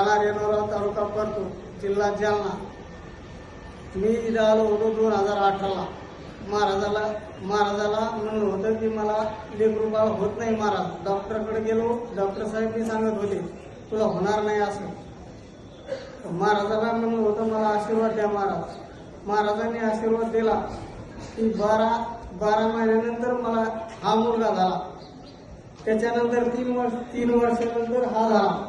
राहणार येणारा तालुका परतूर जिल्हा जालना. मी इथं आलो होतो दोन हजार अठराला. महाराजाला महाराजाला म्हणलं होतं की मला लेकरू होत नाही महाराज. डॉक्टरकडे गेलो डॉक्टर साहेब मी सांगत होते तुला होणार नाही असं. महाराजाला म्हणलं होतं मला आशीर्वाद द्या महाराज. महाराजांनी आशीर्वाद दिला की बारा बारा महिन्यानंतर मला हा मुलगा झाला. त्याच्यानंतर तीन वर्ष तीन वर्षानंतर हा झाला.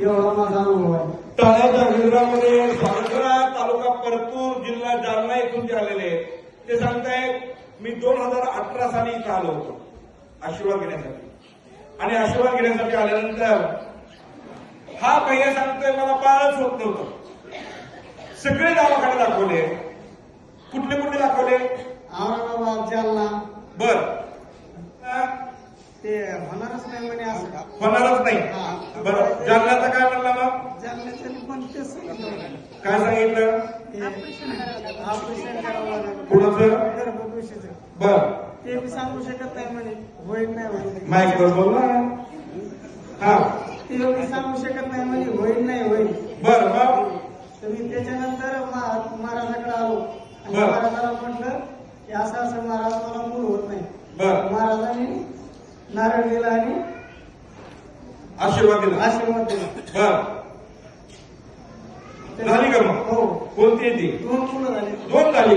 एवढा माझा अनुभव आहे टाळ्याच्या केंद्रामध्ये सारखरा तालुका परतूर जिल्हा जालना येथून जे आलेले ते सांगतायत मी दोन हजार अठरा साली इथं आलो होतो. आशीर्वाद घेण्यासाठी. आणि आशीर्वाद घेण्यासाठी आल्यानंतर हा भैया सांगतोय मला बाळच होत. नव्हतं सगळे दवाखाने दाखवले. कुठले कुठले दाखवले? औरंगाबाद जालना. बर. होणारच नाही म्हणे असं. का होणारच नाही. हा. बरं जालन्याचा काय म्हणला मग? जालन्याचं पण तेच सांगितलं? काय सांगितलं? ते ऑपरेशन करावं लागेल? गर्भपिशवीचं. बर. ते मी सांगू शकत नाही म्हणे. होईल नाही होईल. माईक वर बोल ना हा. ते मी सांगू शकत नाही म्हणे. होईल नाही होईल. बर मग? तर मी त्याच्यानंतर मा- महाराजाकडे आलो. आणि बरं. महाराजाला म्हटलं की असं असं महाराज मला मूल होत नाही. बर. महाराजांनी नारळ दिला आणि आशीर्वाद दिला. आशीर्वाद दिला. झाली का मग? हो. कोणती ती? दोन मुलं झाले. दोन झाली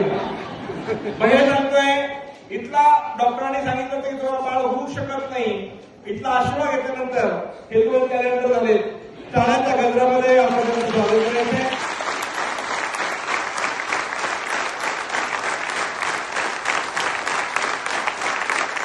भैया सांगतोय इथला डॉक्टरांनी सांगितलं की तुला बाळ होऊ शकत नाही इथला आशीर्वाद घेतल्यानंतर हे दोन कॅलेंडर झाले टाळ्याच्या गजरामध्ये